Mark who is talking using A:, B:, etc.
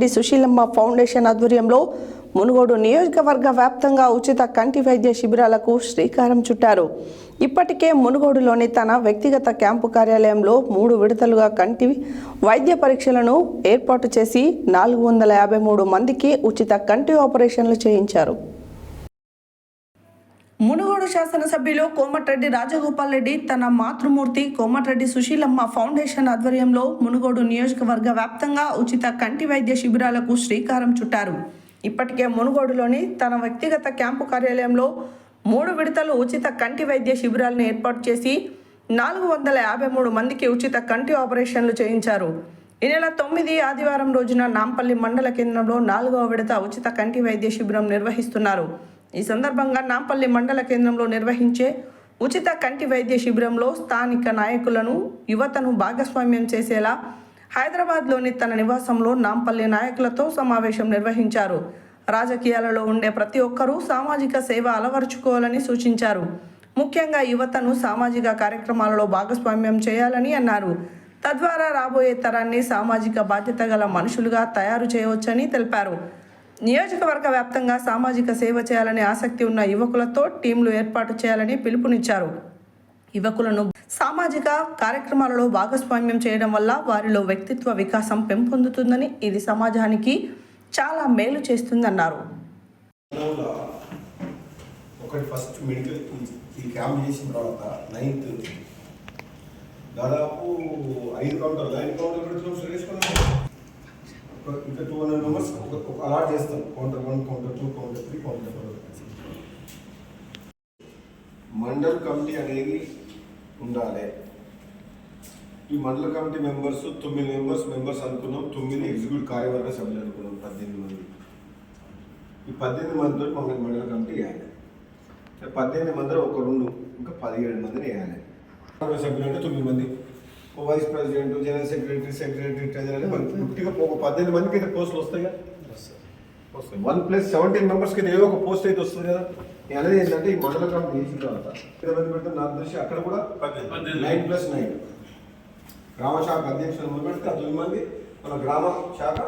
A: Reddy Susheelamma foundation ఆధ్వర్యంలో మునుగోడు నియోజకవర్గ వ్యాప్తంగా ఉచిత కంటి వైద్య శిబిరాలకు శ్రీకారం చుట్టారు. ఇప్పటికే మునుగోడులోని తన వ్యక్తిగత క్యాంపు కార్యాలయంలో మూడు విడతలుగా కంటి వైద్య పరీక్షలను ఏర్పాటు చేసి నాలుగు వందల యాభై మూడు మందికి ఉచిత కంటి ఆపరేషన్లు చేయించారు. మునుగోడు శాసనసభ్యులు కోమటిరెడ్డి రాజగోపాల్ రెడ్డి తన మాతృమూర్తి కోమటిరెడ్డి సుశీలమ్మ ఫౌండేషన్ ఆధ్వర్యంలో మునుగోడు నియోజకవర్గ వ్యాప్తంగా ఉచిత కంటి వైద్య శిబిరాలకు శ్రీకారం చుట్టారు. ఇప్పటికే మునుగోడులోని తన వ్యక్తిగత క్యాంపు కార్యాలయంలో మూడు విడతలు ఉచిత కంటి వైద్య శిబిరాలను ఏర్పాటు చేసి నాలుగు వందల యాభై మూడు మందికి ఉచిత కంటి ఆపరేషన్లు చేయించారు. ఈ నెల తొమ్మిది ఆదివారం రోజున నాంపల్లి మండల కేంద్రంలో నాలుగవ విడత ఉచిత కంటి వైద్య శిబిరం నిర్వహిస్తున్నారు. ఈ సందర్భంగా నాంపల్లి మండల కేంద్రంలో నిర్వహించే ఉచిత కంటి వైద్య శిబిరంలో స్థానిక నాయకులను యువతను భాగస్వామ్యం చేసేలా హైదరాబాద్లోని తన నివాసంలో నాంపల్లి నాయకులతో సమావేశం నిర్వహించారు. రాజకీయాలలో ఉండే ప్రతి ఒక్కరూ సామాజిక సేవ అలవరుచుకోవాలని సూచించారు. ముఖ్యంగా యువతను సామాజిక కార్యక్రమాలలో భాగస్వామ్యం చేయాలని అన్నారు. తద్వారా రాబోయే తరాన్ని సామాజిక బాధ్యత గల మనుషులుగా తయారు చేయవచ్చని తెలిపారు. నియోజకవర్గ వ్యాప్తంగా సామాజిక సేవ చేయాలనే ఆసక్తి ఉన్న యువకులతో టీంలు ఏర్పాటు చేయాలని పిలుపునిచ్చారు. యువకులను సామాజిక కార్యక్రమాలలో భాగస్వామ్యం చేయడం వల్ల వారిలో వ్యక్తిత్వ వికాసం పెంపొందుతుందని ఇది సమాజానికి చాలా మేలు చేస్తుందన్నారు.
B: ఒకటి ఫస్ట్ మెడికల్ ఈ క్యాంప్ చేసిన తర్వాత నైన్త్ దాదాపు ఐదు కౌంటర్లు ఐదు కౌంటర్ పెడుతున్నాం సురేష్కున్నాం ఇంకా టూ హండ్రెడ్ మెంబర్స్ ఒక అలాట్ చేస్తాం. Counter one counter two counter three counter four. Mandal committee అనేది ఉండాలి. ఈ మండల కమిటీ మెంబర్స్ తొమ్మిది మెంబర్స్ మెంబర్స్ అనుకున్నాం. తొమ్మిది ఎగ్జిక్యూటివ్ కార్యవర్గ సభ్యులు అనుకున్నాం. పద్దెనిమిది మంది. ఈ పద్దెనిమిది మందితో మంగళ మండల కమిటీ వేయాలి. పద్దెనిమిది మందిలో ఒక రెండు ఇంకా పదిహేడు మందిని వేయాలి. సభ్యులు అంటే తొమ్మిది మంది. ఓ vice president general secretary secretary treasurer అని మనకి పుట్టిగా ఒక పద్దెనిమిది మందికి అయితే పోస్టులు వస్తాయి వస్తాయి. వన్ ప్లస్ సెవెంటీన్ మెంబర్స్కి ఏదో ఒక పోస్ట్ అయితే వస్తుంది కదా. నేను అనేది ఏంటంటే ఈ మండల కమిటీ చేసిన తర్వాత ఎంతమంది పెడితే నాకు తెలిసి అక్కడ కూడా నైన్ ప్లస్ నైన్. గ్రామ శాఖ అధ్యక్షులు మొదలు పెడితే ఆ తొమ్మిది మంది మన గ్రామ శాఖ